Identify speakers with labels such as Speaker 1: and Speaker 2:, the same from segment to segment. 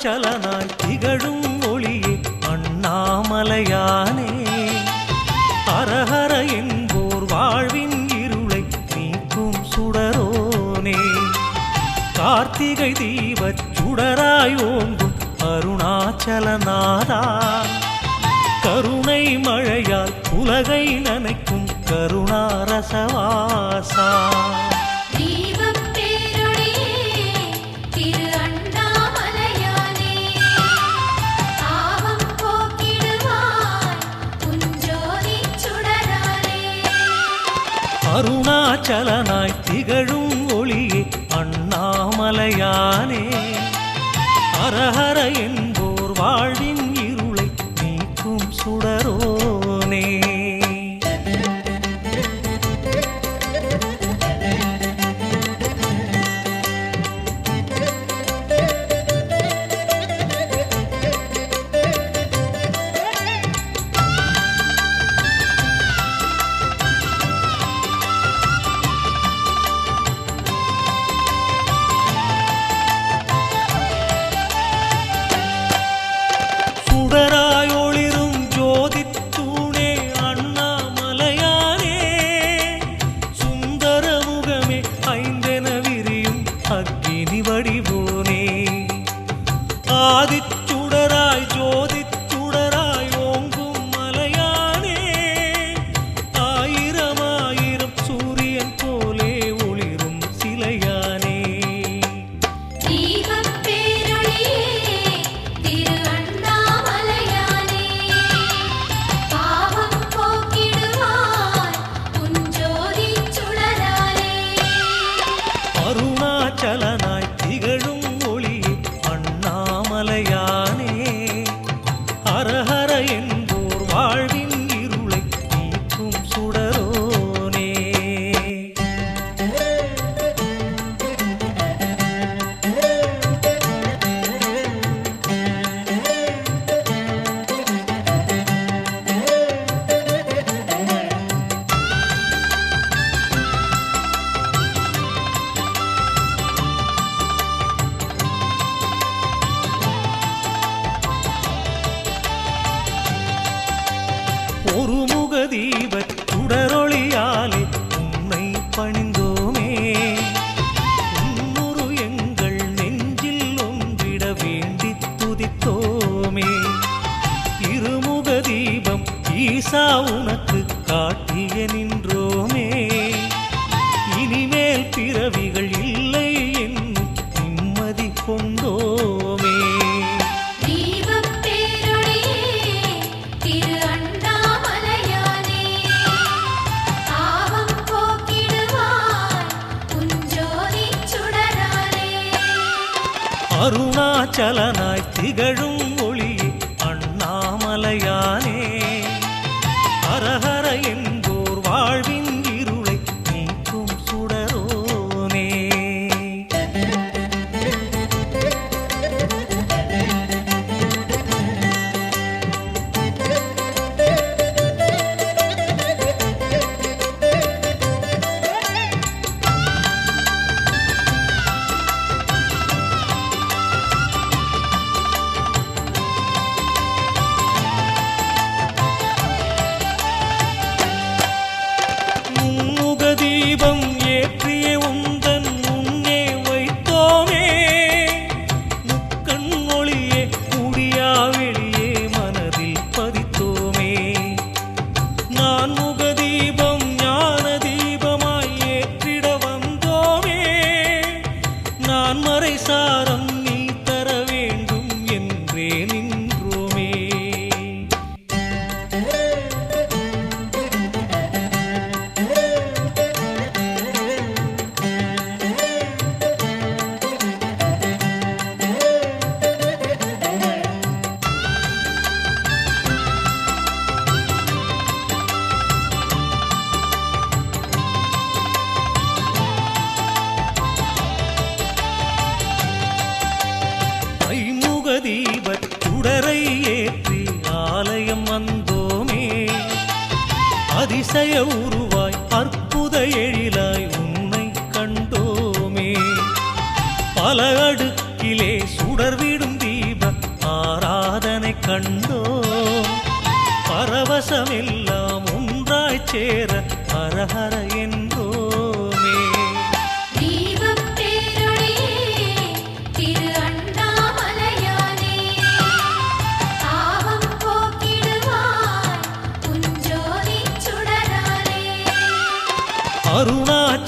Speaker 1: அருணாச்சலனாய் திகழும் ஒளியே அண்ணாமலையானே. ஹரஹர என்போர் வாழ்வின் இருளை நீக்கும் சுடரோனே. கார்த்திகை தீபச் சுடராய் ஓங்கும் அருணாச்சலநாதா. கருணை மழையால் உலகை நனைக்கும் கருணாரசவாசா. அருணாச்சலனாய் திகழும் ஒளியே அண்ணாமலையானே. அரஹர என்போர் வாழ்வின் ஆதிச்சுடராய் ஜோதி முக சுடரொளியாலே உன்னை பணிந்தோமே. உன்னுரு எங்கள் நெஞ்சில் ஒன்றிட வேண்டி துதித்தோமே. இருமுக தீபம் ஈசா உனக்கு காட்டிய நின்றோமே. இனிமேல் பிறவிகள் அருணாச்சலனாய் திகழும் ஒளி அண்ணாமலையானே. அதிசய உருவாய் அற்புத எழிலாய் உன்னை கண்டோமே. பல அடுக்கிலே சுடர்விடும் தீப ஆராதனை கண்டோம். பரவசமெல்லாம் ஒன்றாய் சேர ஹரஹர
Speaker 2: என்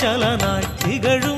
Speaker 1: அருணாச்சலனாய் திகழும்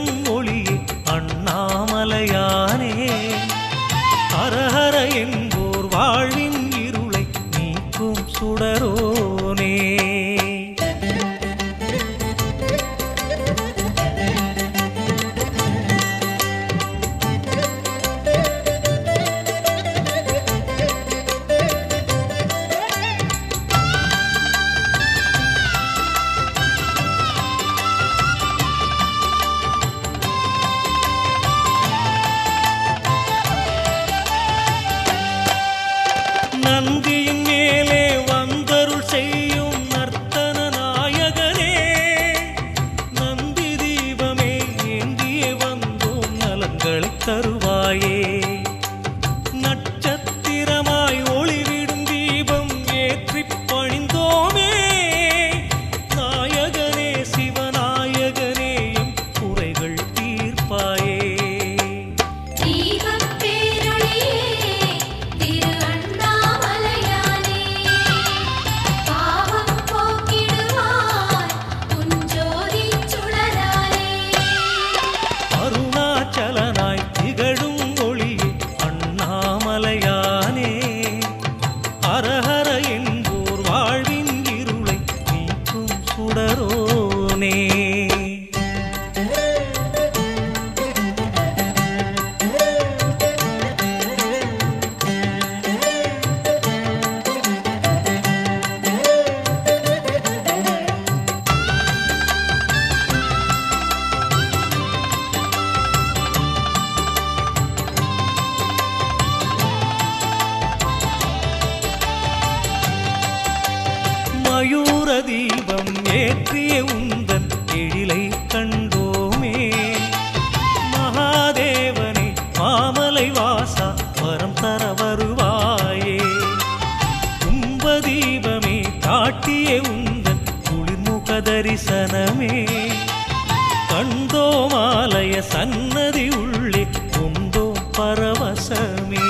Speaker 1: அண்ணாமலையானே
Speaker 2: സന്നതി ഉള്ളിൽ കൊണ്ടോ പറവസമേ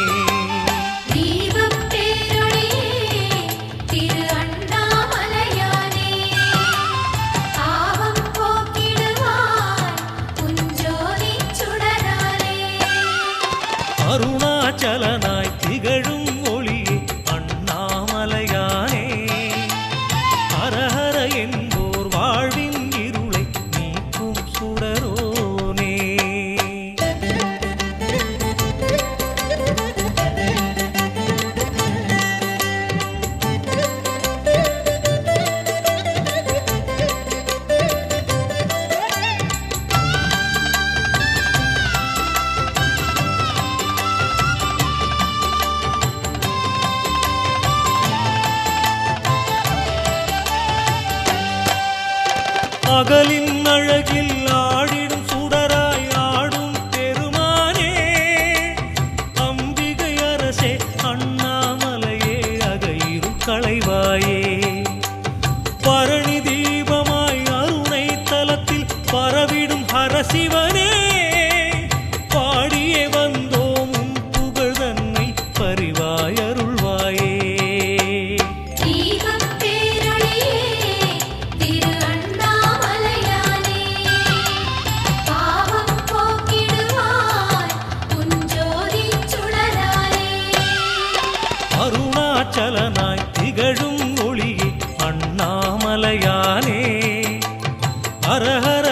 Speaker 1: ஹர ஹர